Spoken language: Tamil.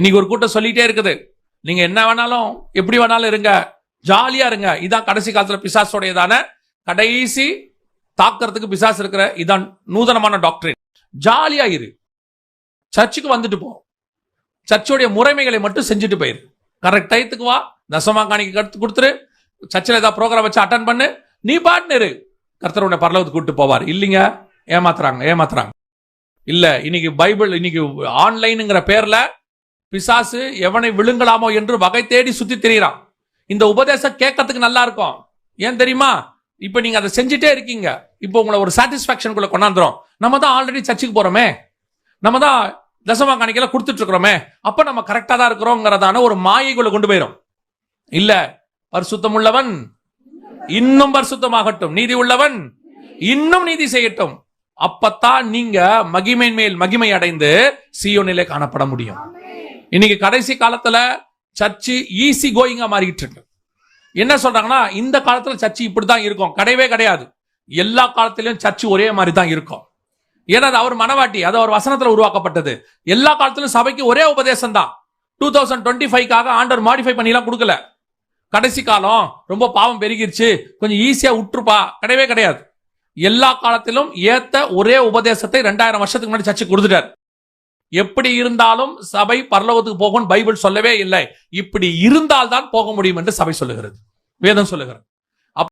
இன்னைக்கு ஒரு கூட்டம் சொல்லிட்டே இருக்குது. நீங்க என்ன வேணாலும் எப்படி வேணாலும் இருங்க. ஜாலியா இருங்க. இதான் கடைசி காலத்துல பிசாசோடையதான கடைசி தாக்குறதுக்கு பிசாசு இருக்கிற இதான் நூதனமான டாக்டரின் ஜாலியா இரு. சர்ச்சுக்கு வந்துட்டு போ. சர்ச்சுடைய முறைமைகளை மட்டும் செஞ்சுட்டு போயிரு. கரெக்ட் டயத்துக்கு வா. தசமா காணிக்கு கருத்து கொடுத்துரு. சர்ச்சில் ஏதாவது ப்ரோக்ராம் வச்சு அட்டன் பண்ணு. நீ பாட்டுன்னு இரு. கர்த்தர் உன்னை பரலவத்துக்கு கூப்பிட்டு போவார். இல்லைங்க. ஏமாத்துறாங்க. ஏமாத்துறாங்க. இல்லை இன்னைக்கு பைபிள் இன்னைக்கு ஆன்லைனுங்கிற பேரில் பிசாசு எவனை விழுங்கலாமோ என்று வகை தேடி சுத்தி திரியிறான். இந்த உபதேசம் கேட்கறதுக்கு நல்லா இருக்கும். ஏன் தெரியுமா? இப்ப நீங்க அதை செஞ்சுட்டே இருக்கீங்க. இப்போ உங்களை ஒரு சாட்டிஸ்பாக்சனுக்குள்ள கொண்டாந்துரும். நம்ம தான் ஆல்ரெடி சர்ச்சுக்கு போறோமே. நம்ம தான் தசமா காணிக்கையில கொடுத்துட்டு இருக்கிறோமே. அப்ப நம்ம கரெக்டா தான் இருக்கிறோங்கிறதான ஒரு மாயைக்குள்ள கொண்டு போயிரும். இல்ல பரிசுத்தம் உள்ளவன் இன்னும் பரிசுத்தமாகட்டும். நீதி உள்ளவன் இன்னும் நீதி செய்யட்டும். அப்பத்தான் நீங்க மகிமையின் மேல் மகிமை அடைந்து சியோனிலே காணப்பட முடியும். இன்னைக்கு கடைசி காலத்துல சர்ச்சு ஈஸி கோயிங்கா மாறிட்டு இருக்கு. என்ன சொல்றாங்கன்னா இந்த காலத்துல சர்ச்சு இப்படிதான் இருக்கும். கிடையவே கிடையாது. எல்லா காலத்திலயும் சர்ச்சு ஒரே மாதிரி தான் இருக்கும். ஏன்னா அது அவர் மனவாட்டி அது அவர் வசனத்துல உருவாக்கப்பட்டது. எல்லா காலத்திலும் சபைக்கு ஒரே உபதேசம் தான் டூ தௌசண்ட் டுவெண்ட்டி ஃபைவ்க்காக ஆண்டர் மாடிஃபை பண்ணிலாம் கொடுக்கல. கடைசி காலம் ரொம்ப பாவம் பெருகிருச்சு. கொஞ்சம் ஈஸியா விட்டுருப்பா. கிடையவே கிடையாது. எல்லா காலத்திலும் ஏத்த ஒரே உபதேசத்தை ரெண்டாயிரம் வருஷத்துக்கு முன்னாடி சர்ச்சை கொடுத்துட்டார். எப்படி இருந்தாலும் சபை பரலோகத்துக்கு போகும் பைபிள் சொல்லவே இல்லை. இப்படி இருந்தால் தான் போக முடியும் என்று சபை சொல்லுகிறது. வேதம் சொல்லுகிறது.